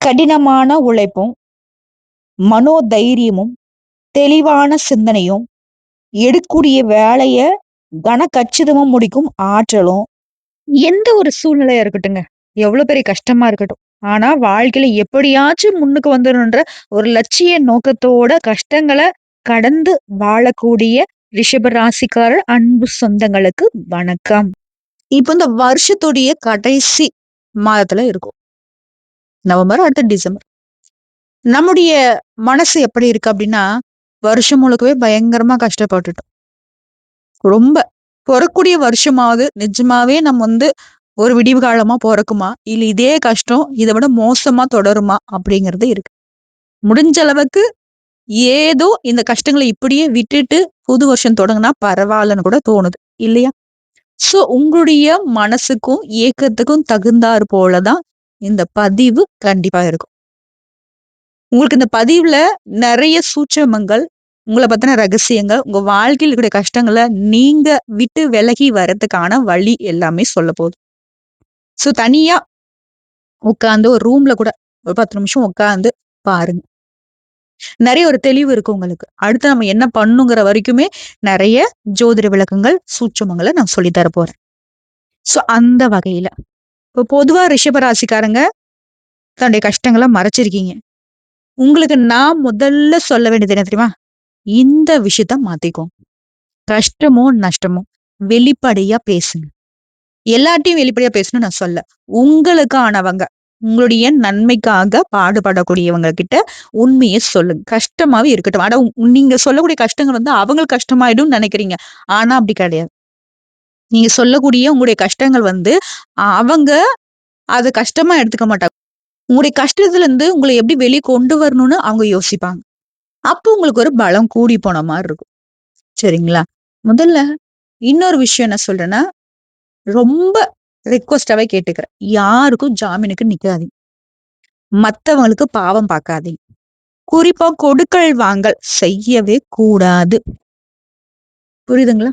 கடினமான உழைப்பும் மனோதைரியமும் தெளிவான சிந்தனையும் எடுக்கூடிய வேலைய கன கச்சிதமா முடிக்கும் ஆற்றலும் எந்த ஒரு சூழ்நிலையா இருக்கட்டுங்க எவ்வளவு பெரிய கஷ்டமா இருக்கட்டும். ஆனா வாழ்க்கையில எப்படியாச்சும் முன்னுக்கு வந்துடணுன்ற ஒரு லட்சிய நோக்கத்தோட கஷ்டங்களை கடந்து வாழக்கூடிய ரிஷப ராசிக்காரர் அன்பு சொந்தங்களுக்கு வணக்கம். இப்போ இந்த வருஷத்துடைய கடைசி மாதத்துல இருக்கும். நவம்பர் அடுத்த டிசம்பர். நம்முடைய மனசு எப்படி இருக்கு அப்படின்னா வருஷம் முழுக்கவே பயங்கரமா கஷ்டப்பட்டுட்டோம். ரொம்ப. பிறக்கூடிய வருஷமாவது நிஜமாவே நம்ம வந்து ஒரு விடிவு காலமா பிறக்குமா? இல்ல இதே கஷ்டம் இதை விட மோசமா தொடருமா? அப்படிங்கிறது இருக்கு. முடிஞ்ச அளவுக்கு ஏதோ இந்த கஷ்டங்களை இப்படியே விட்டுட்டு புது வருஷம் தொடங்கினா பரவாயில்லன்னு கூட தோணுது இல்லையா? சோ உங்களுடைய மனசுக்கும் ஏக்கத்துக்கும் தகுந்தாறு போலதான் இந்த பதிவு கண்டிப்பா இருக்கும். உங்களுக்கு இந்த பதிவுல நிறைய சூட்சமங்கள் உங்களை பத்தின ரகசியங்கள் உங்க வாழ்க்கையில் இருக்கிற கஷ்டங்களை நீங்க விட்டு விலகி வர்றதுக்கான வழி எல்லாமே சொல்ல போகுது. ஸோ தனியா உட்காந்து ஒரு ரூம்ல கூட ஒரு பத்து நிமிஷம் உட்காந்து பாருங்க. நிறைய ஒரு தெளிவு இருக்கு உங்களுக்கு. அடுத்து நம்ம என்ன பண்ணுங்கிற வரைக்குமே நிறைய ஜோதிட விளக்கங்கள் சூட்சமங்களை நான் சொல்லி தர போறேன். அந்த வகையில இப்போ பொதுவா ரிஷபராசிக்காரங்க தன்னுடைய கஷ்டங்களை மறைச்சிருக்கீங்க. உங்களுக்கு நான் முதல்ல சொல்ல வேண்டியது என்ன தெரியுமா? இந்த விஷயத்த மாத்திக்கோ. கஷ்டமோ நஷ்டமோ வெளிப்படையா பேசுங்க. எல்லாத்தையும் வெளிப்படையா பேசணும் நான் சொல்ல. உங்களுக்கானவங்க உங்களுடைய நன்மைக்காக பாடுபடக்கூடியவங்க கிட்ட உண்மையை சொல்லுங்க. கஷ்டமாவே இருக்கட்டும். ஆனா நீங்க சொல்லக்கூடிய கஷ்டங்கள் வந்து அவங்களுக்கு கஷ்டமாயிடும் நினைக்கிறீங்க. ஆனா அப்படி கிடையாது. நீங்க சொல்லக்கூடிய உங்களுடைய கஷ்டங்கள் வந்து அவங்க அதை கஷ்டமா எடுத்துக்க மாட்டாங்க. உங்களுடைய கஷ்டத்துல இருந்து உங்களை எப்படி வெளியே கொண்டு வரணும்னு அவங்க யோசிப்பாங்க. அப்போ உங்களுக்கு ஒரு பலம் கூடி போன மாதிரி இருக்கும். சரிங்களா? முதல்ல இன்னொரு விஷயம் என்ன சொல்றேன்னா ரொம்ப ரிக்வஸ்டாவே கேட்டுக்கிறேன். யாருக்கும் ஜாமீனுக்கு நிக்காதீங்க. மத்தவங்களுக்கு பாவம் பார்க்காதீங்க. குறிப்பா கொடுக்கல் வாங்கல் செய்யவே கூடாது. புரியுதுங்களா?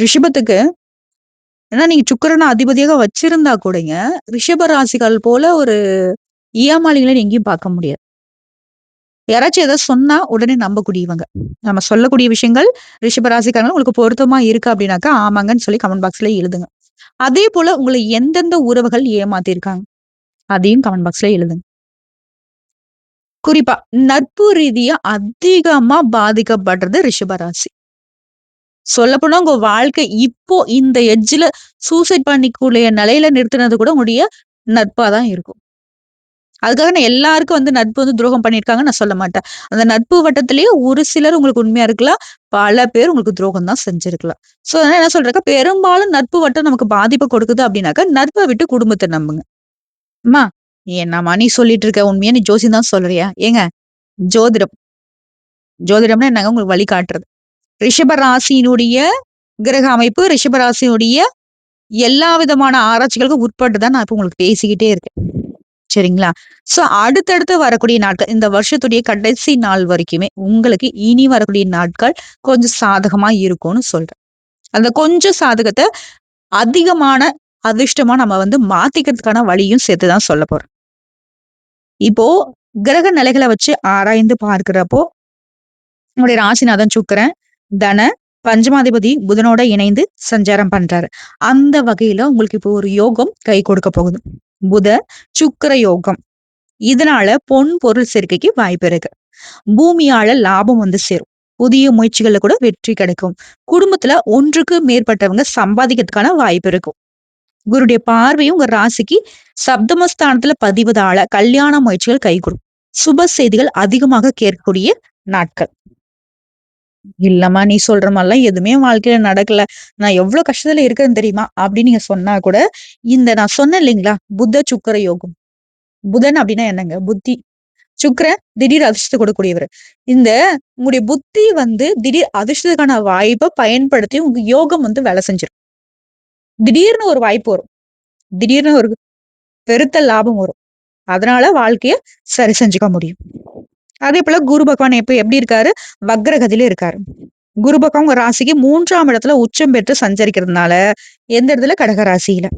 ரிஷபத்துக்கு ஏன்னா நீங்க சுக்கரனை அதிபதியாக வச்சிருந்தா கூடங்க ரிஷப ராசிகள் போல ஒரு ஏமாளிகளை எங்கேயும் பார்க்க முடியாது. யாராச்சும் ஏதாவது சொன்னா உடனே நம்பக்கூடியவங்க நம்ம சொல்லக்கூடிய விஷயங்கள் ரிஷபராசிக்காரங்க உங்களுக்கு பொருத்தமா இருக்கு அப்படின்னாக்கா ஆமாங்கன்னு சொல்லி கமெண்ட் பாக்ஸ்ல எழுதுங்க. அதே போல உங்களை எந்தெந்த உறவுகள் ஏமாத்திருக்காங்க அதையும் கமெண்ட் பாக்ஸ்ல எழுதுங்க. குறிப்பா நட்பு ரீதியா அதிகமா பாதிக்கப்படுறது ரிஷபராசி சொல்லப்போனா உங்க வாழ்க்கை இப்போ இந்த எட்ஜில் சூசைட் பண்ணிக்கூடிய நிலையில நிறுத்தினது கூட உங்களுடைய நட்பாக தான் இருக்கும். அதுக்காக நான் எல்லாருக்கும் வந்து நட்பு வந்து துரோகம் பண்ணியிருக்காங்க நான் சொல்ல மாட்டேன். அந்த நட்பு வட்டத்திலேயே ஒரு சிலர் உங்களுக்கு உண்மையா இருக்கலாம் பல பேர் உங்களுக்கு துரோகம் தான் செஞ்சிருக்கலாம். ஸோ அதனால என்ன சொல்றேன் பெரும்பாலும் நட்பு வட்டம் நமக்கு பாதிப்பு கொடுக்குது அப்படின்னாக்கா நட்பை விட்டு குடும்பத்தை நம்புங்க. அம்மா என்னம்மா நீ சொல்லிட்டு இருக்க? உண்மையா நீ ஜோசியம் தான் சொல்றியா? ஏங்க ஜோதிடம். ஜோதிடம்னா என்னங்க? உங்களுக்கு வழி காட்டுறது. ரிஷபராசியினுடைய கிரக அமைப்பு ரிஷபராசியினுடைய எல்லா விதமான ஆராய்ச்சிகளுக்கும் உட்பட்டு தான் நான் இப்ப உங்களுக்கு பேசிக்கிட்டே இருக்கேன். சரிங்களா? சோ அடுத்தடுத்து வரக்கூடிய நாட்கள் இந்த வருஷத்துடைய கடைசி நாள் வரைக்குமே உங்களுக்கு இனி வரக்கூடிய நாட்கள் கொஞ்சம் சாதகமா இருக்கும்னு சொல்றேன். அந்த கொஞ்சம் சாதகத்தை அதிகமான அதிர்ஷ்டமா நம்ம வந்து மாத்திக்கிறதுக்கான வழியும் சேர்த்துதான் சொல்ல போறோம். இப்போ கிரக நிலைகளை வச்சு ஆராய்ந்து பார்க்கிறப்போ உங்களுடைய ராசிநாதன் சுக்கரன் தன பஞ்சமாதிபதி புதனோட இணைந்து சஞ்சாரம் பண்றாரு. அந்த வகையில உங்களுக்கு இப்போ ஒரு யோகம் கை கொடுக்க போகுது. புத சுக்கர யோகம். இதனால பொன் பொருள் சேர்க்கைக்கு வாய்ப்பு இருக்கு. பூமியால லாபம் வந்து சேரும். புதிய முயற்சிகள்ல கூட வெற்றி கிடைக்கும். குடும்பத்துல ஒன்றுக்கு மேற்பட்டவங்க சம்பாதிக்கிறதுக்கான வாய்ப்பு இருக்கும். குருடைய பார்வையும் உங்க ராசிக்கு சப்தமஸ்தானத்துல பதிவதால கல்யாண முயற்சிகள் கைகூடும் சுப செய்திகள் அதிகமாக கேட்கக்கூடிய நாட்கள். இல்லம்மா நீ சொல்ற மாதிரிலாம் எதுவுமே வாழ்க்கையில நடக்கல. நான் எவ்வளவு கஷ்டத்துல இருக்கேன்னு தெரியுமா? அப்படின்னு நீங்க சொன்னா கூட இந்த நான் சொன்னேன் இல்லைங்களா? புத்த சுக்கர யோகம். புதன் அப்படின்னா என்னங்க? புத்தி. சுக்கரன் திடீர் அதிர்ஷ்டத்தை கொடுக்கக்கூடியவர். இந்த உங்களுடைய புத்தி வந்து திடீர் அதிர்ஷ்டத்துக்கான வாய்ப்பை பயன்படுத்தி உங்க யோகம் வந்து வேலை செஞ்சிடும் திடீர்னு ஒரு வாய்ப்பு வரும். திடீர்னு ஒரு பெருத்த லாபம் வரும். அதனால வாழ்க்கைய சரி செஞ்சுக்க முடியும். அதே போல குரு பகவான் எப்ப எப்படி இருக்காரு? வக்ரகதியில இருக்காரு. குரு பகவான் உங்க ராசிக்கு மூன்றாம் இடத்துல உச்சம் பெற்று சஞ்சரிக்கிறதுனால எந்த இடத்துல? கடக ராசியில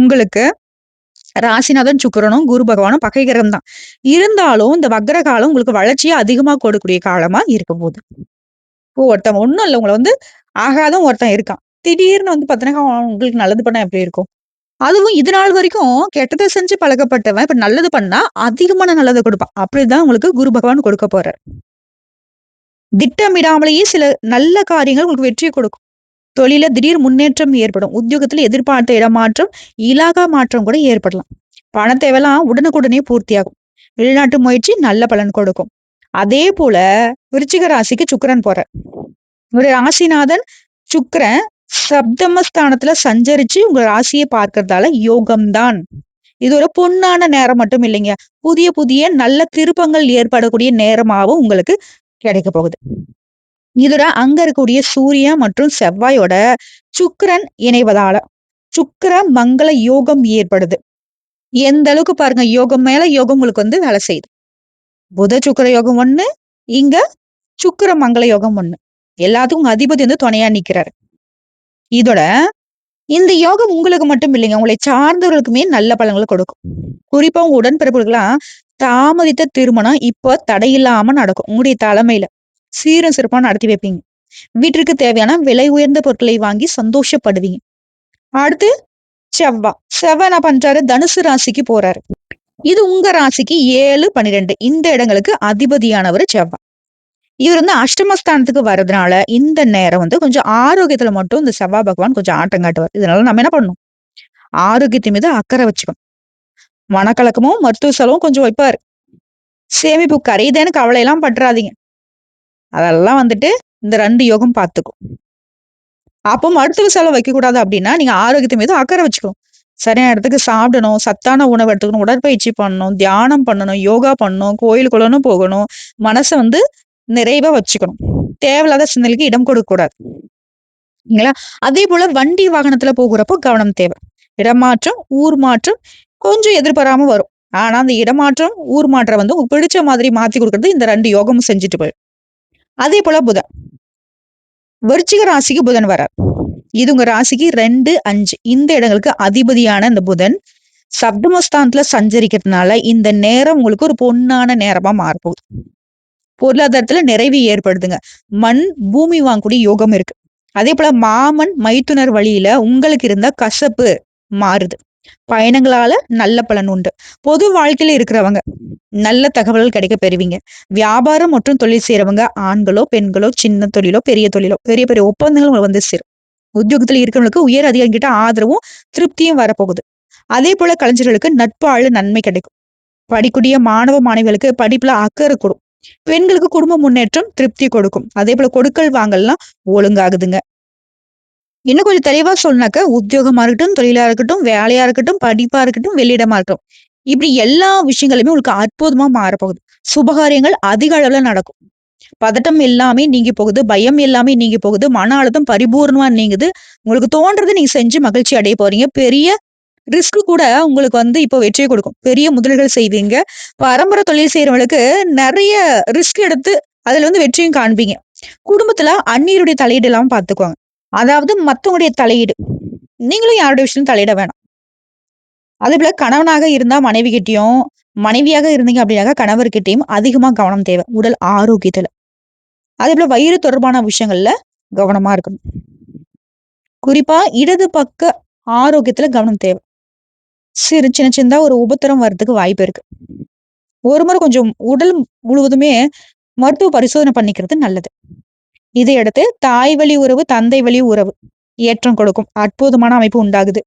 உங்களுக்கு ராசிநாதன் சுக்கிரனும் குரு பகவானும் பகை கிரகம் தான். இருந்தாலும் இந்த வக்ர காலம் உங்களுக்கு வளர்ச்சியை அதிகமா கொடுக்கக்கூடிய காலமா இருக்க போகுது ஒருத்தன் ஒண்ணும் இல்லை உங்களை வந்து ஆகாத ஒருத்தன் இருக்கான். திடீர்னு வந்து பார்த்தீங்கன்னா உங்களுக்கு நல்லது பண்ணா எப்படி இருக்கும்? அதுவும் இது நாள் வரைக்கும் கெட்டதை செஞ்சு பழக்கப்பட்டவன் இப்ப நல்லது பண்ணா அதிகமான நல்லதை கொடுப்பான். அப்படிதான் உங்களுக்கு குரு பகவான் கொடுக்க போறார். திட்டமிடாமலேயே சில நல்ல காரியங்கள் உங்களுக்கு வெற்றியை கொடுக்கும். தொழில திடீர் முன்னேற்றம் ஏற்படும். உத்தியோகத்துல எதிர்பார்த்த இடமாற்றம் இலாகா மாற்றம் கூட ஏற்படலாம். பண தேவைலாம் உடனுக்குடனே பூர்த்தியாகும். வெளிநாட்டு முயற்சி நல்ல பலன் கொடுக்கும். அதே போல விருச்சிக ராசிக்கு சுக்கரன் போற ஒரு ராசிநாதன் சுக்கரன் சப்தமஸ்தானத்துல சஞ்சரிச்சு உங்க ராசியை பார்க்கறதால யோகம்தான். இது ஒரு பொன்னான நேரம் மட்டும் இல்லைங்க. புதிய புதிய நல்ல திருப்பங்கள் ஏற்படக்கூடிய நேரமாகவும் உங்களுக்கு கிடைக்க போகுது. இதுல அங்க இருக்கக்கூடிய சூரியன் மற்றும் செவ்வாயோட சுக்கரன் இணைவதால சுக்கர மங்கள யோகம் ஏற்படுது. எந்த அளவுக்கு பாருங்க யோகம் மேல யோகம் உங்களுக்கு வந்து வேலை செய்யுது. புத சுக்கர யோகம் ஒண்ணு இங்க சுக்கர மங்கள யோகம் ஒண்ணு. எல்லாத்துக்கும் அதிபதி வந்து துணையா நிக்கிறாரு. இதோட இந்த யோகம் உங்களுக்கு மட்டும் இல்லைங்க. உங்களை சார்ந்தவர்களுக்குமே நல்ல பலன்களை கொடுக்கும். குறிப்பா உங்க உடன்பிறப்புகளுக்கெல்லாம் தாமதித்த திருமணம் இப்போ தடையில்லாம நடக்கும். உங்களுடைய தலைமையில சீரும் சிறப்பா நடத்தி வைப்பீங்க. வீட்டிற்கு தேவையான விலை உயர்ந்த பொருட்களை வாங்கி சந்தோஷப்படுவீங்க. அடுத்து செவ்வா. செவ்வா என்ன பண்றாரு? தனுசு ராசிக்கு போறாரு. இது உங்க ராசிக்கு ஏழு பன்னிரெண்டு. இந்த இடங்களுக்கு அதிபதியானவர் செவ்வா. இவர் வந்து அஷ்டமஸ்தானத்துக்கு வர்றதுனால இந்த நேரம் வந்து கொஞ்சம் ஆரோக்கியத்துல மட்டும் இந்த செவ்வாய் பகவான் கொஞ்சம் ஆட்டம் காட்டுவார். இதனால நம்ம என்ன பண்ணணும்? ஆரோக்கியத்து மீது அக்கறை வச்சுக்கணும். மனக்கலக்கமும் மருத்துவ செலவும் கொஞ்சம் வைப்பாரு. சேமிப்பு கரையுதேன்னு கவலை எல்லாம் பட்டுறாதீங்க. அதெல்லாம் வந்துட்டு இந்த ரெண்டு யோகம் பார்த்துக்கும். அப்போ மருத்துவ செலவு வைக்க கூடாது அப்படின்னா நீங்க ஆரோக்கியத்து மீது அக்கறை வச்சுக்கணும். சரியான இடத்துக்கு சாப்பிடணும் சத்தான உணவு எடுத்துக்கணும் உடற்பயிற்சி பண்ணணும் தியானம் பண்ணணும் யோகா பண்ணணும் கோயிலுக்குள்ளனும் போகணும். மனசை வந்து நிறைவா வச்சுக்கணும். தேவையில்லாத சிந்தனைக்கு இடம் கொடுக்க கூடாது. இல்லைங்களா? அதே போல வண்டி வாகனத்துல போகிறப்போ கவனம் தேவை. இடமாற்றம் ஊர் மாற்றம் கொஞ்சம் எதிர்பாராம வரும். ஆனா அந்த இடமாற்றம் ஊர் மாற்றம் வந்து உங்களுக்கு பிடிச்ச மாதிரி மாத்தி கொடுக்கறது இந்த ரெண்டு யோகமும் செஞ்சுட்டு போயிடும். அதே போல புதன். விருச்சிக ராசிக்கு புதன் வரார். இது உங்க ராசிக்கு ரெண்டு அஞ்சு. இந்த இடங்களுக்கு அதிபதியான இந்த புதன் சப்தமஸ்தானத்துல சஞ்சரிக்கிறதுனால இந்த நேரம் உங்களுக்கு ஒரு பொன்னான நேரமா மாறப்போகுது பொருளாதாரத்துல நிறைவு ஏற்படுதுங்க. மண் பூமி வாங்கக்கூடிய யோகம் இருக்கு. அதே போல மாமன் மைத்துனர் வழியில உங்களுக்கு இருந்த கசப்பு மாறுது. பயணங்களால நல்ல பலன் உண்டு. பொது வாழ்க்கையில இருக்கிறவங்க நல்ல தகவல்கள் கிடைக்க பெறுவீங்க. வியாபாரம் மற்றும் தொழில் செய்யறவங்க ஆண்களோ பெண்களோ சின்ன தொழிலோ பெரிய தொழிலோ பெரிய பெரிய ஒப்பந்தங்கள் வந்து சேரும். உத்தியோகத்துல இருக்கிறவங்களுக்கு உயர் அதிகாரி கிட்ட ஆதரவும் திருப்தியும் வரப்போகுது. அதே போல கலைஞர்களுக்கு நட்பாளு நன்மை கிடைக்கும். படிக்கூடிய மாணவ மாணவிகளுக்கு படிப்புல அக்கறை கூடும். பெண்களுக்கு குடும்ப முன்னேற்றம் திருப்தி கொடுக்கும். அதே போல கொடுக்கல் வாங்கல்லாம் ஒழுங்காகுதுங்க. இன்னும் கொஞ்சம் தெளிவா சொன்னாக்க உத்தியோகமா இருக்கட்டும் தொழிலா இருக்கட்டும் வேலையா இருக்கட்டும் படிப்பா இருக்கட்டும் வெளியிடமா இருக்கட்டும். இப்படி எல்லா விஷயங்களுமே உங்களுக்கு அற்புதமா மாறப்போகுது. சுபகாரியங்கள் அதிக அளவுல நடக்கும். பதட்டம் எல்லாமே நீங்கி போகுது பயம் எல்லாமே நீங்கி போகுது மன அழுத்தம் பரிபூர்ணமா நீங்குது. உங்களுக்கு தோன்றது நீங்க செஞ்சு மகிழ்ச்சி அடைய போறீங்க. பெரிய ரிஸ்க் கூட உங்களுக்கு வந்து இப்போ வெற்றியை கொடுக்கும். பெரிய முதல்கள் செய்வீங்க. பரம்பரை தொழில் செய்யறவங்களுக்கு நிறைய ரிஸ்க் எடுத்து அதுல வந்து வெற்றியும் காண்பீங்க. குடும்பத்துல அந்நியருடைய தலையீடு இல்லாமல் பாத்துக்குவாங்க அதாவது மத்தவங்களுடைய தலையீடு. நீங்களும் யாருடைய விஷயம் தலையிட வேணாம். அதே போல கணவனாக இருந்தா மனைவி கிட்டேயும் மனைவியாக இருந்தீங்க அப்படின்னாக்க கணவர்கிட்டையும் அதிகமா கவனம் தேவை. உடல் ஆரோக்கியத்துல. அதே போல வயிறு தொடர்பான விஷயங்கள்ல கவனமா இருக்கணும். குறிப்பா இடது பக்க ஆரோக்கியத்துல கவனம் தேவை. சிறு சின்ன சின்ன ஒரு உபத்திரம் வர்றதுக்கு வாய்ப்பு இருக்கு. ஒரு முறை கொஞ்சம் உடல் முழுவதுமே மருத்துவ பரிசோதனை பண்ணிக்கிறது நல்லது. இதை அடுத்து தாய் வழி உறவு தந்தை வழி உறவு ஏற்றம் கொடுக்கும். அற்புதமான அமைப்பு உண்டாகுது.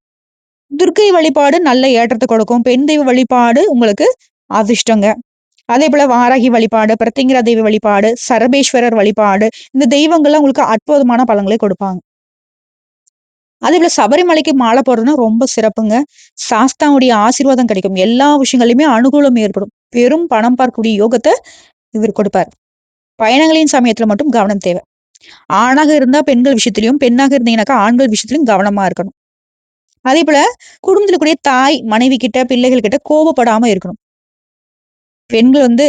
துர்க்கை வழிபாடு நல்ல ஏற்றத்தை கொடுக்கும். பெண் தெய்வ வழிபாடு உங்களுக்கு அதிர்ஷ்டங்க. அதே போல வாராகி வழிபாடு பிரத்திங்கிரா தெய்வ வழிபாடு சரபேஸ்வரர் வழிபாடு இந்த தெய்வங்கள்லாம் உங்களுக்கு அற்புதமான பலன்களை கொடுப்பாங்க. அதே போல சபரிமலைக்கு மாலை போடுறதுன்னா ரொம்ப சிறப்புங்க. சாஸ்தாவுடைய ஆசீர்வாதம் கிடைக்கும். எல்லா விஷயங்களையுமே அனுகூலம் ஏற்படும். பெரும் பணம் பார்க்கக்கூடிய யோகத்தை இவர் கொடுப்பார். பயணங்களின் சமயத்துல மட்டும் கவனம் தேவை. ஆணாக இருந்தா பெண்கள் விஷயத்திலையும் பெண்ணாக இருந்தீங்கன்னாக்கா ஆண்கள் விஷயத்திலையும் கவனமா இருக்கணும். அதே போல குடும்பத்துல கூடிய தாய் மனைவி கிட்ட பிள்ளைகள் கிட்ட கோபப்படாம இருக்கணும். பெண்கள் வந்து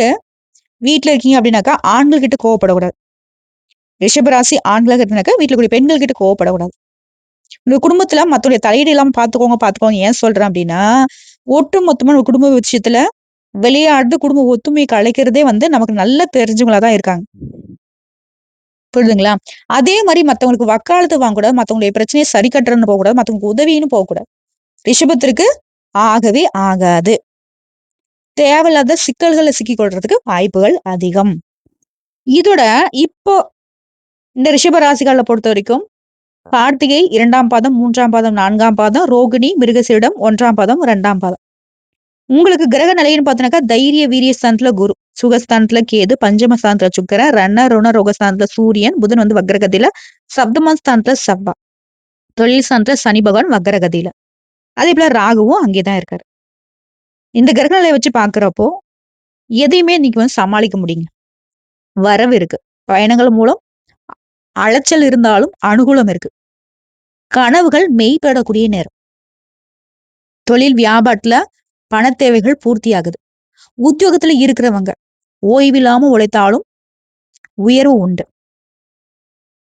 வீட்டுல இருக்கீங்க அப்படின்னாக்கா ஆண்கள் கிட்ட கோவப்படக்கூடாது ரிஷபராசி ஆண்களாக இருந்தாக்கா வீட்டுல கூடிய பெண்கள் கிட்ட கோவப்படக்கூடாது உங்க குடும்பத்துல மத்தவடைய தலையீடு இல்லாம பாத்துக்கோங்க பாத்துக்கோங்க. ஏன் சொல்றேன் அப்படின்னா ஒட்டுமொத்தமான குடும்ப விஷயத்துல விளையாடுறது குடும்ப ஒத்துமையை கலைக்கிறதே வந்து நமக்கு நல்லா தெரிஞ்சவங்களா தான் இருக்காங்க. புரியுதுங்களா? அதே மாதிரி மத்தவங்களுக்கு வக்காலத்து வாங்கக்கூடாது மத்தவங்களுடைய பிரச்சனையை சரி கட்டுறன்னு போகக்கூடாது மத்தவங்களுக்கு உதவின்னு போகக்கூடாது. ரிஷபத்திற்கு ஆகவே ஆகாது. தேவையில்லாத சிக்கல்களை சிக்கி கொள்றதுக்கு வாய்ப்புகள் அதிகம். இதோட இப்போ இந்த ரிஷப ராசிகளை பொறுத்த வரைக்கும் கார்த்திகை இரண்டாம் பாதம் மூன்றாம் பாதம் நான்காம் பாதம் ரோகிணி மிருகசீடம் ஒன்றாம் பாதம் இரண்டாம் பாதம். உங்களுக்கு கிரக நிலைன்னு பார்த்தீங்கன்னாக்கா தைரிய வீரிய ஸ்தானத்துல குரு. சுகஸ்தானத்துல கேது பஞ்சமஸ்தானத்துல சுக்கர ரண ருண ரோகஸ்தானத்துல சூரியன் புதன் வந்து வக்ரகதியில சப்தமஸ்தானத்துல செவ்வா தொழில் ஸ்தானத்துல சனி பகவான் வக்ரகதியில. அதே போல ராகுவும் அங்கேதான் இருக்காரு. இந்த கிரக நிலையை வச்சு பாக்குறப்போ எதையுமே இன்னைக்கு வந்து சமாளிக்க முடியுங்க வரவு இருக்கு. பயணங்கள் மூலம் அலைச்சல் இருந்தாலும் அனுகூலம் இருக்கு. கனவுகள் மெய்ப்படக்கூடிய நேரம். தொழில் வியாபாரத்துல பண தேவைகள் பூர்த்தி ஆகுது உத்தியோகத்துல இருக்கிறவங்க ஓய்வில்லாம உழைத்தாலும் உயர்வு உண்டு.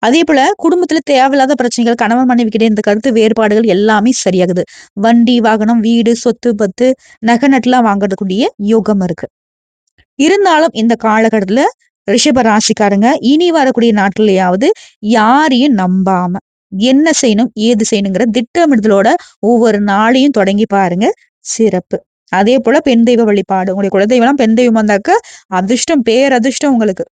அதே போல குடும்பத்துல தேவையில்லாத பிரச்சனைகள் கணவன் மனைவி கிட்ட இந்த கருத்து வேறுபாடுகள் எல்லாமே சரியாகுது. வண்டி வாகனம் வீடு சொத்து பத்து நகை நட்டுலாம் வாங்கறதுக்குரிய யோகம் இருக்கு. இருந்தாலும் இந்த காலகட்டத்துல ரிஷப ராசிக்காரங்க இனி வரக்கூடிய நாட்கள்லயாவது யாரையும் நம்பாம என்ன செய்யணும் ஏது செய்யணுங்கிற திட்டமிடுதலோட ஒவ்வொரு நாளையும் தொடங்கி பாருங்க. சிறப்பு. அதே போல பெண் தெய்வ வழிபாடு. உங்களுடைய குலதெய்வம்லாம் பெண் தெய்வம் வந்தாக்க அதிர்ஷ்டம் பேரதிர்ஷ்டம் உங்களுக்கு.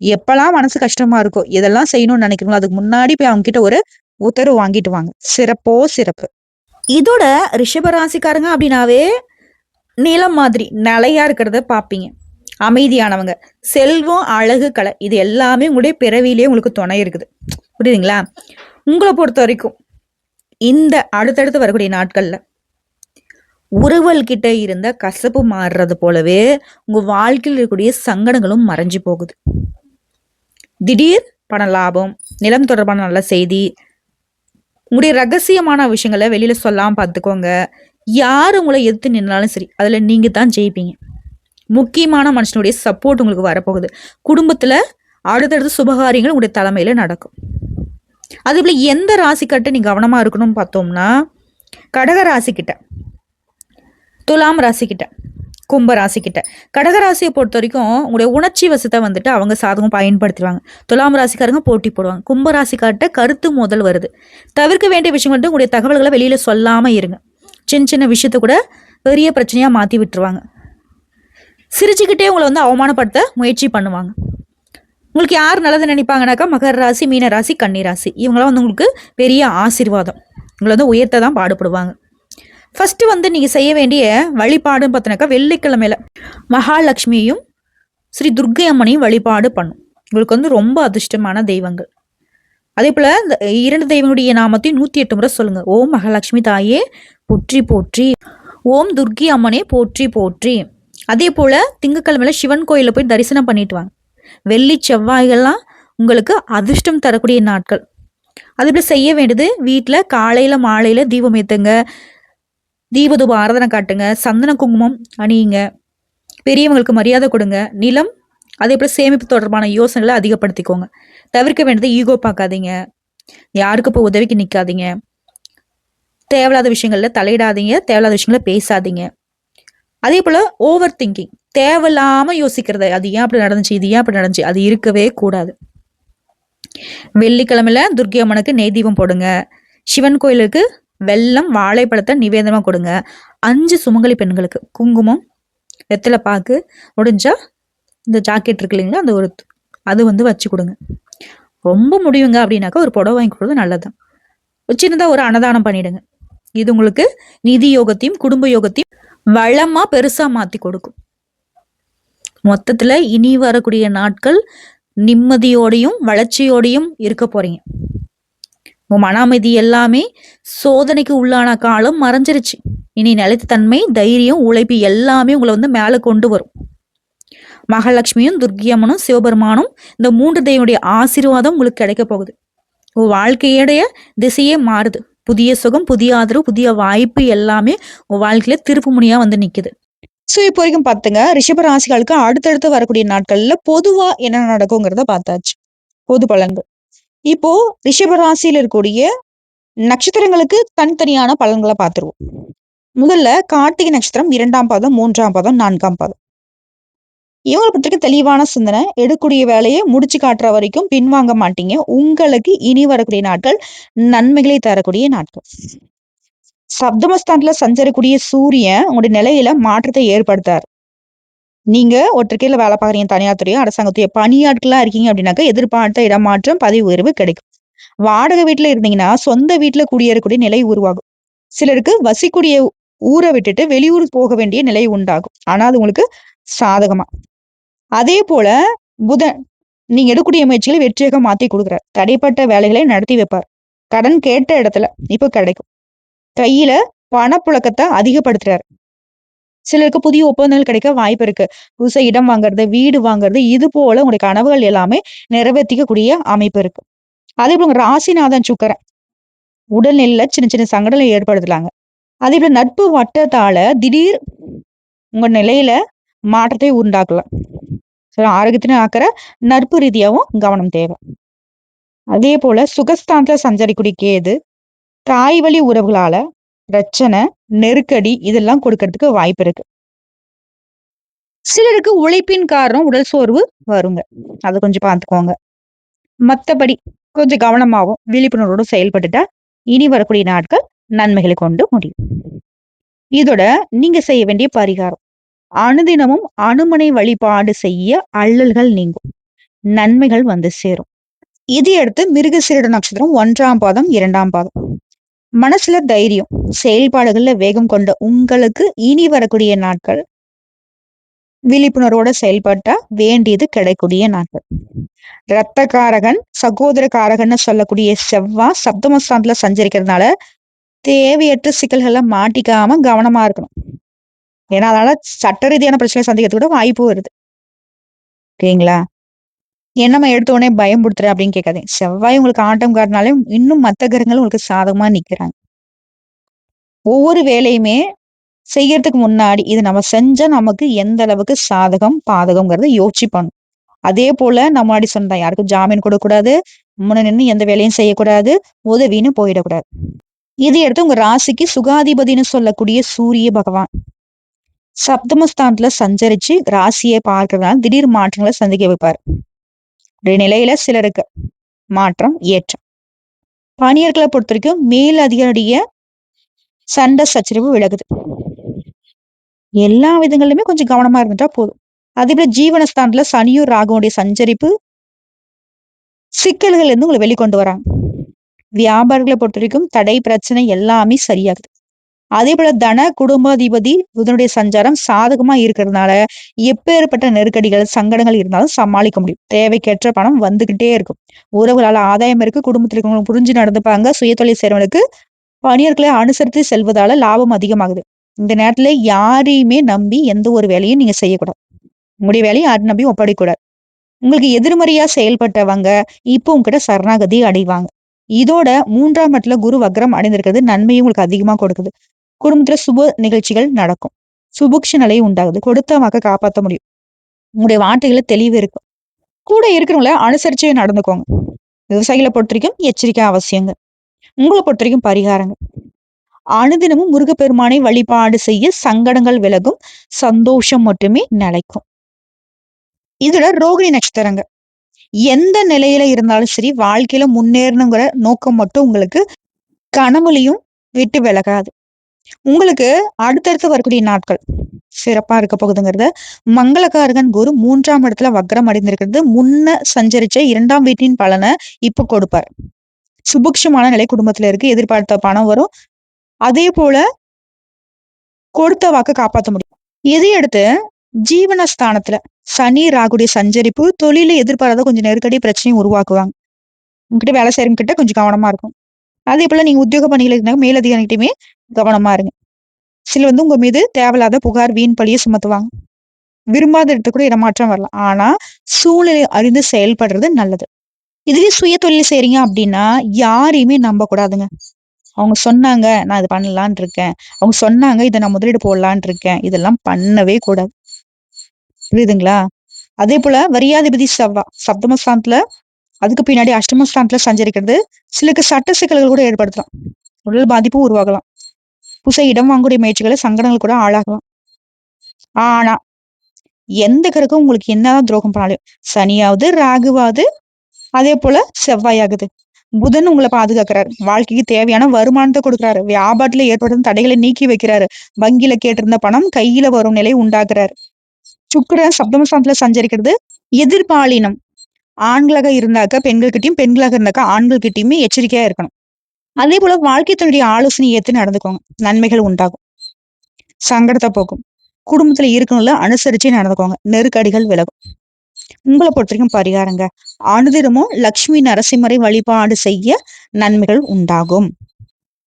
எப்பெல்லாம் மனசு கஷ்டமா இருக்கோ இதெல்லாம் செய்யணும்னு நினைக்கிறீங்களோ அதுக்கு முன்னாடி போய் அவங்க கிட்ட ஒரு உத்தரவு வாங்கிட்டு வாங்க. சிறப்போ சிறப்பு. இதோட ரிஷபராசிக்காரங்க அப்படின்னாவே நிலம் மாதிரி நிலையா இருக்கிறத பார்ப்பீங்க அமைதியானவங்க. செல்வம் அழகு கலை இது எல்லாமே உங்களுடைய பிறவியிலே உங்களுக்கு துணை இருக்குது. புரியுதுங்களா? உங்களை பொறுத்த வரைக்கும் இந்த அடுத்தடுத்து வரக்கூடிய நாட்கள்ல உறவுகள் கிட்ட இருந்த கசப்பு மாறுறது போலவே உங்க வாழ்க்கையில் இருக்கக்கூடிய சங்கடங்களும் மறைஞ்சு போகுது. திடீர் பண லாபம் நிலம் தொடர்பான நல்ல செய்தி உங்களுடைய ரகசியமான விஷயங்களை வெளியில சொல்லாம பார்த்துக்கோங்க. யார் உங்களை எதிர்த்து நின்னாலும் சரி அதுல நீங்க தான் ஜெயிப்பீங்க. முக்கியமான மனுஷனுடைய சப்போர்ட் உங்களுக்கு வரப்போகுது. குடும்பத்துல அடுத்தடுத்து சுபகாரியங்கள் உங்களுடைய தலைமையில நடக்கும். அதே எந்த ராசிக்கிட்ட நீ கவனமாக இருக்கணும்னு பார்த்தோம்னா கடக ராசிக்கிட்ட துலாம் ராசிக்கிட்ட கும்ப ராசிக்கிட்ட. கடக ராசியை பொறுத்த வரைக்கும் உங்களுடைய உணர்ச்சி வசத்தை வந்துட்டு அவங்க சாதகம் பயன்படுத்துவாங்க துலாம் ராசிக்காரங்க போட்டி போடுவாங்க. கும்ப ராசிக்கார்ட்ட கருத்து முதல் வருது. தவிர்க்க வேண்டிய விஷயம் வந்து உங்களுடைய தகவல்களை வெளியில் சொல்லாமல் இருங்க. சின்ன சின்ன விஷயத்த கூட பெரிய பிரச்சனையாக மாற்றி விட்டுருவாங்க. சிரிச்சுக்கிட்டே உங்களை வந்து அவமானப்படுத்த முயற்சி பண்ணுவாங்க. உங்களுக்கு யார் நல்லது நினைப்பாங்கனாக்கா மகர ராசி மீன ராசி கன்னி ராசி. இவங்களாம் வந்து உங்களுக்கு பெரிய ஆசீர்வாதம். உங்களை வந்து உயர்த்த தான் பாடுபடுவாங்க. ஃபஸ்ட்டு வந்து நீங்கள் செய்ய வேண்டிய வழிபாடுன்னு பார்த்தோன்னாக்கா வெள்ளிக்கிழமையில் மகாலட்சுமியையும் ஸ்ரீ துர்க்கை அம்மனையும் வழிபாடு பண்ணும். உங்களுக்கு வந்து ரொம்ப அதிர்ஷ்டமான தெய்வங்கள். அதே போல் இந்த இரண்டு தெய்வங்களுடைய நாமத்தையும் நூற்றி எட்டு முறை சொல்லுங்கள் ஓம் மகாலட்சுமி தாயே போற்றி போற்றி. ஓம் துர்கி அம்மனே போற்றி போற்றி. அதே போல் திங்கக்கிழமையில் சிவன் கோயிலில் போய் தரிசனம் பண்ணிட்டு வாங்க. வெள்ளி செவ்வாய்கள்லாம் உங்களுக்கு அதிர்ஷ்டம் தரக்கூடிய நாட்கள். அதே போல் செய்ய வேண்டியது வீட்டில் காலையில் மாலையில் தீபம் ஏற்றுங்க தீபதூப ஆராதனை காட்டுங்க. சந்தன குங்குமம் அணியுங்க. பெரியவங்களுக்கு மரியாதை கொடுங்க. நிலம் அதே போல் சேமிப்பு தொடர்பான யோசனைகளை அதிகப்படுத்திக்கோங்க. தவிர்க்க வேண்டியது ஈகோ பார்க்காதீங்க. யாருக்கு இப்போ உதவிக்கு நிற்காதீங்க தேவையில்லாத விஷயங்களில் தலையிடாதீங்க. தேவையில்லாத விஷயங்கள பேசாதீங்க. அதே போல் ஓவர் திங்கிங். தேவையில்லாம யோசிக்கிறது. அது ஏன் அப்படி நடந்துச்சு? இது ஏன் அப்படி நடந்துச்சு? அது இருக்கவே கூடாது. வெள்ளிக்கிழமையில துர்கி அம்மனுக்கு நெய் தீபம் போடுங்க. சிவன் கோயிலுக்கு வெள்ளம் வாழைப்பழத்தை நிவேதனமா கொடுங்க. அஞ்சு சுமங்கலி பெண்களுக்கு குங்குமம் வெத்தலை பாக்கு முடிஞ்சா இந்த ஜாக்கெட் இருக்கு இல்லைங்களா அந்த ஒரு அது வந்து வச்சு கொடுங்க. ரொம்ப முடியுங்க அப்படின்னாக்கா ஒரு புடவை வாங்கி கொடுறது நல்லதுதான் சின்னதாக ஒரு அன்னதானம் பண்ணிடுங்க. இது உங்களுக்கு நிதி யோகத்தையும் குடும்ப யோகத்தையும் வளமா பெருசா மாத்தி கொடுக்கும். மொத்தத்தில் இனி வரக்கூடிய நாட்கள் நிம்மதியோடையும் வளர்ச்சியோடையும் இருக்க போறீங்க. உன் மன அமைதி எல்லாமே சோதனைக்கு உள்ளான காலம் மறைஞ்சிருச்சு. இனி நிலைத்த தன்மை தைரியம் உழைப்பு எல்லாமே உங்களை வந்து மேலே கொண்டு வரும். மகாலட்சுமியும் துர்கியம்மனும் சிவபெருமானும் இந்த மூன்று தெய்வனுடைய ஆசீர்வாதம் உங்களுக்கு கிடைக்க போகுது. உன் வாழ்க்கையுடைய திசையே மாறுது. புதிய சுகம் புதிய ஆதரவு புதிய வாய்ப்பு எல்லாமே உங்கள் வாழ்க்கையில திருப்பு முனியாக வந்து நிற்குது ஸோ இப்போ வரைக்கும் பார்த்துங்க ரிஷப ராசிகளுக்கு அடுத்தடுத்து வரக்கூடிய நாட்கள்ல பொதுவா என்ன நடக்குங்கிறத பார்த்தாச்சு. பொது பலன்கள். இப்போ ரிஷப ராசியில இருக்கக்கூடிய நட்சத்திரங்களுக்கு தனித்தனியான பலன்களை பார்த்துருவோம். முதல்ல கார்த்திகை நட்சத்திரம் இரண்டாம் பாதம் மூன்றாம் பாதம் நான்காம் பாதம். இவங்களை பற்றி தெளிவான சிந்தனை. எடுக்கூடிய வேலையை முடிச்சு காட்டுற வரைக்கும் பின்வாங்க மாட்டீங்க. உங்களுக்கு இனி வரக்கூடிய நாட்கள் நன்மைகளை தரக்கூடிய நாட்கள். சப்தமஸ்தானத்துல சஞ்சரக்கூடிய சூரியன் உங்களுடைய நிலையில மாற்றத்தை ஏற்படுத்தார். நீங்க ஒற்றைக்கையில வேலை பார்க்குறீங்க தனியார் துறையோ அரசாங்கத்தையோ பணியாட்களா இருக்கீங்க அப்படின்னாக்க எதிர்பார்த்த இடமாற்றம் பதவி உயர்வு கிடைக்கும். வாடகை வீட்டுல இருந்தீங்கன்னா சொந்த வீட்டுல குடியேறக்கூடிய நிலை உருவாகும். சிலருக்கு வசிக்கூடிய ஊரை விட்டுட்டு வெளியூர் போக வேண்டிய நிலை உண்டாகும். ஆனா அது உங்களுக்கு சாதகமா. அதே போல புதன் நீங்க எடுக்கக்கூடிய முயற்சிகளை வெற்றியாக மாத்தி கொடுக்குறார். தடைப்பட்ட வேலைகளை நடத்தி வைப்பார். கடன் கேட்ட இடத்துல இப்ப கிடைக்கும். கையில பணப்புழக்கத்தை அதிகப்படுத்துறாரு. சிலருக்கு புதிய ஒப்பந்தங்கள் கிடைக்க வாய்ப்பு இருக்கு. புதுசா இடம் வாங்குறது வீடு வாங்குறது இது போல உங்களுடைய கனவுகள் எல்லாமே நிறைவேற்றிக்கக்கூடிய அமைப்பு இருக்கு. அதே போல ராசிநாதன் சுக்கரன் உடல்நிலையில சின்ன சின்ன சங்கடங்களை ஏற்படுத்தலாங்க அதே போல நட்பு வட்டத்தால திடீர் உங்க நிலையில மாற்றத்தை உண்டாக்கலாம். ஆரோக்கியத்தின ஆக்கிற நட்பு ரீதியாகவும் கவனம் தேவை. அதே போல சுகஸ்தானத்துல சஞ்சரிக்கூடிய கேது தாய் வழி உறவுகளால பிரச்சனை நெருக்கடி இதெல்லாம் கொடுக்கறதுக்கு வாய்ப்பு இருக்கு. சிலருக்கு உழைப்பின் காரணம் உடல் சோர்வு வருங்க. அதை கொஞ்சம் பார்த்துக்கோங்க. மத்தபடி கொஞ்சம் கவனமாகவும் விழிப்புணர்வோடு செயல்பட்டுட்டா இனி வரக்கூடிய நாட்கள் நன்மைகளை கொண்டு முடியும். இதோட நீங்க செய்ய வேண்டிய பரிகாரம். அனுதினமும் அனுமனை வழிபாடு செய்ய அல்லல்கள் நீங்கும். நன்மைகள் வந்து சேரும். இது அடுத்து மிருகசீரட நட்சத்திரம் ஒன்றாம் பாதம் இரண்டாம் பாதம். மனசுல தைரியம் செயல்பாடுகள்ல வேகம் கொண்ட உங்களுக்கு இனி வரக்கூடிய நாட்கள் விழிப்புணர்வோட செயல்பட்டா வேண்டியது கிடைக்கூடிய நாட்கள். இரத்த காரகன் சகோதர காரகன்னு சொல்லக்கூடிய செவ்வா சப்தமஸ்தானத்துல சஞ்சரிக்கிறதுனால தேவையற்ற சிக்கல்களை மாட்டிக்காம கவனமா இருக்கணும். ஏன்னா அதனால சட்ட ரீதியான பிரச்சனை சந்திக்கிறது கூட வாய்ப்பு வருது. ஓகேங்களா? என்னம்மா எடுத்த உடனே பயம்படுத்துற அப்படின்னு கேட்காது. செவ்வாய் உங்களுக்கு ஆட்டம் காட்டினாலே இன்னும் மத்த கிரகங்கள் உங்களுக்கு சாதகமா நிக்கிறாங்க. ஒவ்வொரு வேலையுமே செய்யறதுக்கு முன்னாடி இது நம்ம செஞ்சா நமக்கு எந்த அளவுக்கு சாதகம் பாதகம்ங்கிறத யோசிச்சு பண்ணும் அதே போல நம்ம முன்னாடி சொன்னேன் யாருக்கும் ஜாமீன் கொடுக்கூடாது முன்ன நின்று எந்த வேலையும் செய்யக்கூடாது உதவின்னு போயிடக்கூடாது. இது எடுத்து உங்க ராசிக்கு சுகாதிபதினு சொல்லக்கூடிய சூரிய பகவான் சப்தமஸ்தானத்துல சஞ்சரிச்சு ராசியை பார்க்கறதுனால திடீர் மாற்றங்களை சந்திக்க வைப்பார். நிலையில சிலருக்கு மாற்றம் ஏற்றம். பணியர்களை பொறுத்த வரைக்கும் மேல் அதிகாரிய சண்டை சச்சரவு விலகுது. எல்லா விதங்களிலுமே கொஞ்சம் கவனமா இருந்துட்டா போதும். அதே போல ஜீவனஸ்தானத்துல சனியூர் ராகவுடைய சஞ்சரிப்பு சிக்கல்கள் இருந்து உங்களை வெளிக்கொண்டு வராங்க. வியாபாரிகளை பொறுத்த வரைக்கும் தடை பிரச்சனை எல்லாமே சரியாகுது. அதே போல தன குடும்பாதிபதி புதனுடைய சஞ்சாரம் சாதகமா இருக்கிறதுனால எப்பேற்பட்ட நெருக்கடிகள் சங்கடங்கள் இருந்தாலும் சமாளிக்க முடியும். தேவைக்கேற்ற பணம் வந்துகிட்டே இருக்கும். உறவுகளால் ஆதாயம் இருக்கு குடும்பத்தில் இருக்கவங்க புரிஞ்சு நடந்துப்பாங்க சுயதொழில் செய்றவங்களுக்கு பணியர்களை அனுசரித்து செல்வதால லாபம் அதிகமாகுது. இந்த நேரத்துல யாரையுமே நம்பி எந்த ஒரு வேலையும் நீங்க செய்யக்கூடாது. உங்களுடைய வேலையை யாரும் நம்பி ஒப்படைக்கூடாது உங்களுக்கு எதிர்மறையா செயல்பட்டவங்க இப்போ உங்ககிட்ட சரணாகதி அடைவாங்க. இதோட மூன்றாம் இடத்துல குரு வக்ரம் அடைந்திருக்கிறது. நன்மையும் உங்களுக்கு அதிகமா கொடுக்குது. குடும்பத்துல சுப நிகழ்ச்சிகள் நடக்கும். சுபுக்ஷ நிலை உண்டாகுது. கொடுத்த வாக்க காப்பாற்ற முடியும். உங்களுடைய வார்த்தைகளை தெளிவு இருக்கும் கூட இருக்கிறவங்கள அனுசரிச்சு நடந்துக்கோங்க. விவசாயிகளை பொறுத்த வரைக்கும் எச்சரிக்கை அவசியங்க. உங்களை பொறுத்த வரைக்கும் பரிகாரங்கள் அனுதினமும் முருகப்பெருமானை வழிபாடு செய்ய சங்கடங்கள் விலகும். சந்தோஷம் மட்டுமே நிலைக்கும். இதுல ரோகிணி நட்சத்திரங்க. எந்த நிலையில இருந்தாலும் சரி வாழ்க்கையில முன்னேறணுங்கிற நோக்கம் மட்டும் உங்களுக்கு கனவுலையும் விட்டு விலகாது. உங்களுக்கு அடுத்தடுத்து வரக்கூடிய நாட்கள் சிறப்பா இருக்க போகுதுங்கிறத மங்களகாரகன் குரு மூன்றாம் இடத்துல வக்ரம் அடைந்திருக்கிறது. முன்ன சஞ்சரிச்ச இரண்டாம் வீட்டின் பலனை இப்ப கொடுப்பார். சுபுக்ஷமான நிலை குடும்பத்துல இருக்கு எதிர்பார்த்த பணம் வரும். அதே போல கொடுத்த வாக்கு காப்பாற்ற முடியும். எதையடுத்து ஜீவனஸ்தானத்துல சனி ராகுடைய சஞ்சரிப்பு தொழில எதிர்பாராத கொஞ்சம் நெருக்கடி பிரச்சனையும் உருவாக்குவாங்க. உங்ககிட்ட வேலை செய்யறவங்க கிட்ட கொஞ்சம் கவனமா இருக்கும். அதே போல நீங்க உத்தியோக பணிகள் இருந்தாங்க மேலதிகாரிகிட்டயுமே கவனமா இருங்க. சில வந்து உங்க மீது தேவையில்லாத புகார் வீண் பழிய சுமத்துவாங்க. விரும்பாத இடத்துக்கு கூட இடமாற்றம் வரலாம். ஆனா சூழ்நிலை அறிந்து செயல்படுறது நல்லது. இதுவே சுய தொழில் செய்றீங்க அப்படின்னா யாரையுமே நம்ப கூடாதுங்க அவங்க சொன்னாங்க நான் இது பண்ணலான் இருக்கேன். அவங்க சொன்னாங்க இதை நான் முதலீடு போடலான் இருக்கேன். இதெல்லாம் பண்ணவே கூடாது. புரியுதுங்களா? அதே போல வரியாதிபதி செவ்வா சப்தமஸ்தானத்துல அதுக்கு பின்னாடி அஷ்டமஸ்தானத்துல சஞ்சரிக்கிறது சிலருக்கு சட்ட சிக்கல்கள் கூட ஏற்படுத்தலாம். உடல் பாதிப்பும் உருவாகலாம். புதுசா இடம் வாங்கக்கூடிய முயற்சிகளை சங்கடங்கள் கூட ஆளாகலாம். ஆனா எந்த கிரகம் உங்களுக்கு என்னதான் துரோகம் பண்ணாலும் சனியாவது ராகுவாவது அதே போல செவ்வாயாகுது. புதன் உங்களை பாதுகாக்கிறாரு. வாழ்க்கைக்கு தேவையான வருமானத்தை கொடுக்குறாரு. வியாபாரத்துல ஏற்படும் தடைகளை நீக்கி வைக்கிறாரு. வங்கியில கேட்டிருந்த பணம் கையில வரும் நிலை உண்டாக்குறாரு. சுக்கிரன் சப்தமஸ்தானத்துல சஞ்சரிக்கிறது. எதிர்பாலினம் ஆண்களாக இருந்தாக்க பெண்கள்கிட்டயும் பெண்களாக இருந்தாக்க ஆண்கள் கிட்டயுமே எச்சரிக்கையா இருக்கணும். அதே போல வாழ்க்கை தன்னுடைய ஆலோசனை ஏத்து நடந்துக்கோங்க. நன்மைகள் உண்டாகும். சங்கடத்தை போக்கும். குடும்பத்துல இருக்கணும்ல அனுசரிச்சு நடந்துக்கோங்க. நெருக்கடிகள் விலகும். உங்களை பொறுத்த வரைக்கும் பரிகாரங்க அனுதினமும் லக்ஷ்மி நரசிம்மரை வழிபாடு செய்ய நன்மைகள் உண்டாகும்.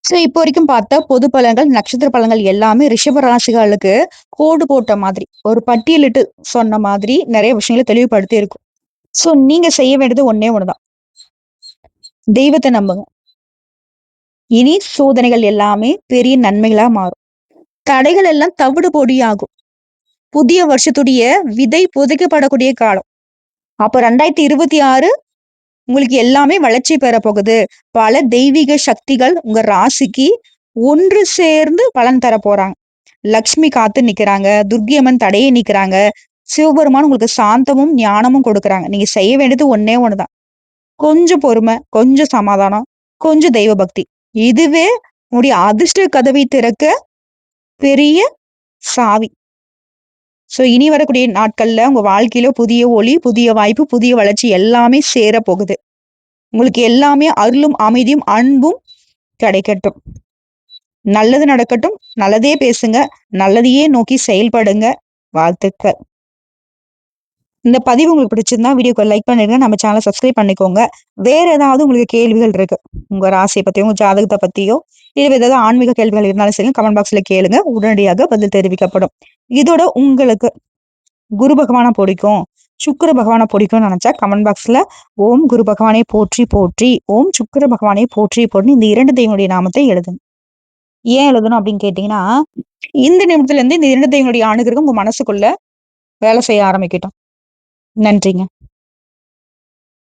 சோ இப்போ வரைக்கும் பார்த்தா பொது பலன்கள் நட்சத்திர பலன்கள் எல்லாமே ரிஷப ராசிகளுக்கு கோடு போட்ட மாதிரி ஒரு பட்டியலிட்டு சொன்ன மாதிரி நிறைய விஷயங்களை தெளிவுபடுத்தி இருக்கும். ஸோ நீங்க செய்ய வேண்டியது ஒன்னே ஒண்ணுதான். தெய்வத்தை நம்புங்க. இனி சோதனைகள் எல்லாமே பெரிய நன்மைகளா மாறும். தடைகள் எல்லாம் தவிடு பொடியாகும் புதிய வருஷத்துடைய விதை புதைக்கப்படக்கூடிய காலம். அப்போ ரெண்டாயிரத்தி இருபத்தி ஆறு உங்களுக்கு எல்லாமே வளர்ச்சி பெற போகுது பல தெய்வீக சக்திகள் உங்க ராசிக்கு ஒன்று சேர்ந்து பலன் தர போறாங்க. லக்ஷ்மி காத்து நிக்கிறாங்க துர்கியம்மன் தடையை நிக்கிறாங்க சிவபெருமான் உங்களுக்கு சாந்தமும் ஞானமும் கொடுக்குறாங்க. நீங்க செய்ய வேண்டியது ஒன்னே ஒண்ணுதான். கொஞ்சம் பொறுமை கொஞ்சம் சமாதானம் கொஞ்சம் தெய்வ பக்தி. இதுவே உங்களுடைய அதிர்ஷ்ட கதவை திறக்க பெரிய சாவி. சோ இனி வரக்கூடிய நாட்கள்ல உங்க வாழ்க்கையில புதிய ஒளி புதிய வாய்ப்பு புதிய வளர்ச்சி எல்லாமே சேர போகுது உங்களுக்கு எல்லாமே அருளும் அமைதியும் அன்பும் கிடைக்கட்டும். நல்லது நடக்கட்டும். நல்லதே பேசுங்க. நல்லதையே நோக்கி செயல்படுங்க. வாழ்த்துக்கள். இந்த பதிவு உங்களுக்கு பிடிச்சிருந்தா வீடியோக்கு லைக் பண்ணிருங்க. நம்ம சேனலை சப்ஸ்கிரைப் பண்ணிக்கோங்க. வேற ஏதாவது உங்களுக்கு கேள்விகள் இருக்கு உங்க ராசியை பத்தியோ உங்க ஜாதகத்தை பத்தியோ இல்லை ஏதாவது ஆன்மீக கேள்விகள் இருந்தாலும் சரி கமெண்ட் பாக்ஸ்ல கேளுங்க. உடனடியாக பதில் தெரிவிக்கப்படும். இதோட உங்களுக்கு குரு பகவானை பிடிக்கும் சுக்கர பகவானை பிடிக்கும்னு நினைச்சா கமெண்ட் பாக்ஸ்ல ஓம் குரு பகவானை போற்றி போற்றி ஓம் சுக்கர பகவானை போற்றி போற்றி இந்த இரண்டு தெய்வனுடைய நாமத்தை எழுதுங்க. ஏன் எழுதணும் அப்படின்னு கேட்டீங்கன்னா இந்த நிமிடத்துல இருந்து இந்த இரண்டு தெய்வனுடைய அணுகிறகம் உங்க மனசுக்குள்ள வேலை செய்ய ஆரம்பிக்கட்டும். நன்றிங்க.